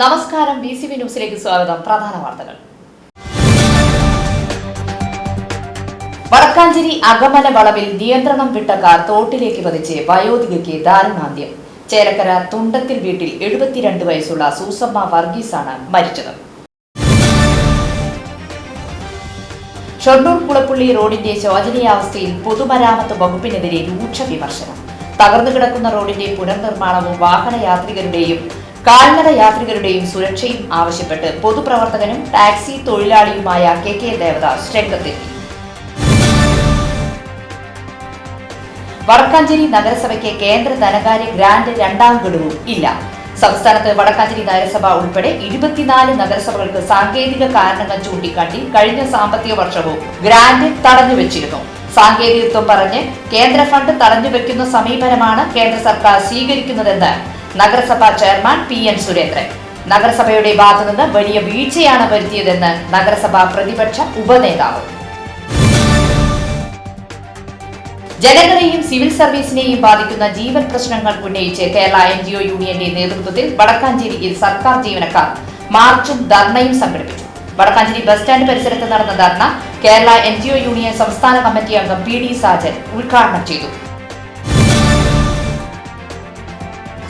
നമസ്കാരം B C B ന്യൂസിലേക്ക് സ്വാഗതം. പ്രധാന വാർത്തകൾ. വടക്കാഞ്ചേരി അകമല വളവിൽ നിയന്ത്രണം വിട്ട കാർ തോട്ടിലേക്ക് പതിച്ച് വയോധികയ്ക്ക് ദാരുണാന്ത്യം. ചേലക്കര തുണ്ടത്തിൽ വീട്ടിൽ എഴുപത്തിരണ്ട് വയസ്സുള്ള സൂസമ്മ വർഗീസാണ് മരിച്ചത്. ഷൊർണൂർ കുളപ്പുള്ളി റോഡിന്റെ ശോചനീയാവസ്ഥയിൽ പൊതുമരാമത്ത് വകുപ്പിനെതിരെ രൂക്ഷ വിമർശനം. തകർന്നു കിടക്കുന്ന റോഡിന്റെ പുനർനിർമ്മാണവും വാഹനയാത്രികരുടെയും കാൽനട യാത്രികരുടെയും സുരക്ഷയും ആവശ്യപ്പെട്ട് പൊതുപ്രവർത്തകനും ടാക്സി തൊഴിലാളിയുമായ കെ കെ ദേവദാസ് രംഗത്തെത്തി. വടക്കാഞ്ചേരി നഗരസഭയ്ക്ക് കേന്ദ്ര ധനകാര്യ ഗ്രാന്റ് രണ്ടാം ഗഡുവും ഇല്ല. സംസ്ഥാനത്ത് വടക്കാഞ്ചേരി നഗരസഭ ഉൾപ്പെടെ ഇരുപത്തിനാല് നഗരസഭകൾക്ക് സാങ്കേതിക കാരണങ്ങൾ ചൂണ്ടിക്കാട്ടി കഴിഞ്ഞ സാമ്പത്തിക വർഷവും ഗ്രാന്റ് തടഞ്ഞുവെച്ചിരുന്നു സാങ്കേതികത്വം പറഞ്ഞ് കേന്ദ്ര ഫണ്ട് തടഞ്ഞുവെക്കുന്ന സമീപനമാണ് കേന്ദ്ര സർക്കാർ സ്വീകരിക്കുന്നതെന്ന് നഗരസഭാ ചെയർമാൻ പി എൻ സുരേന്ദ്രൻ. നഗരസഭയുടെ ഭാഗത്തുനിന്ന് വലിയ വീഴ്ചയാണ് വരുത്തിയതെന്ന് നഗരസഭാ പ്രതിപക്ഷ ഉപനേതാവ്. ജനങ്ങളെയും സിവിൽ സർവീസിനെയും ബാധിക്കുന്ന ജീവൻ പ്രശ്നങ്ങൾ ഉന്നയിച്ച് കേരള എൻ ജി ഒ യൂണിയന്റെ നേതൃത്വത്തിൽ വടക്കാഞ്ചേരിയിൽ സർക്കാർ ജീവനക്കാർ മാർച്ചും ധർണയും സംഘടിപ്പിച്ചു. വടക്കാഞ്ചേരി ബസ് സ്റ്റാൻഡ് പരിസരത്ത് നടന്ന dharna Kerala N G O union സംസ്ഥാന കമ്മിറ്റി അംഗം പി ഡി സാജൻ ഉദ്ഘാടനം ചെയ്തു.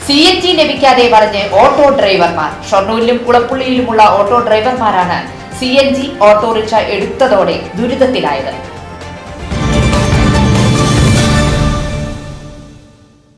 സി എൻ ജി ലഭിക്കാതെ വളഞ്ഞ് ഓട്ടോ ഡ്രൈവർമാർ ഷൊർണൂരിലും കുളപ്പുള്ളിയിലുമുള്ള ഓട്ടോ ഡ്രൈവർമാരാണ് സി എൻ ജി ഓട്ടോറിക്ഷ എടുത്തതോടെ ദുരിതത്തിലായത്.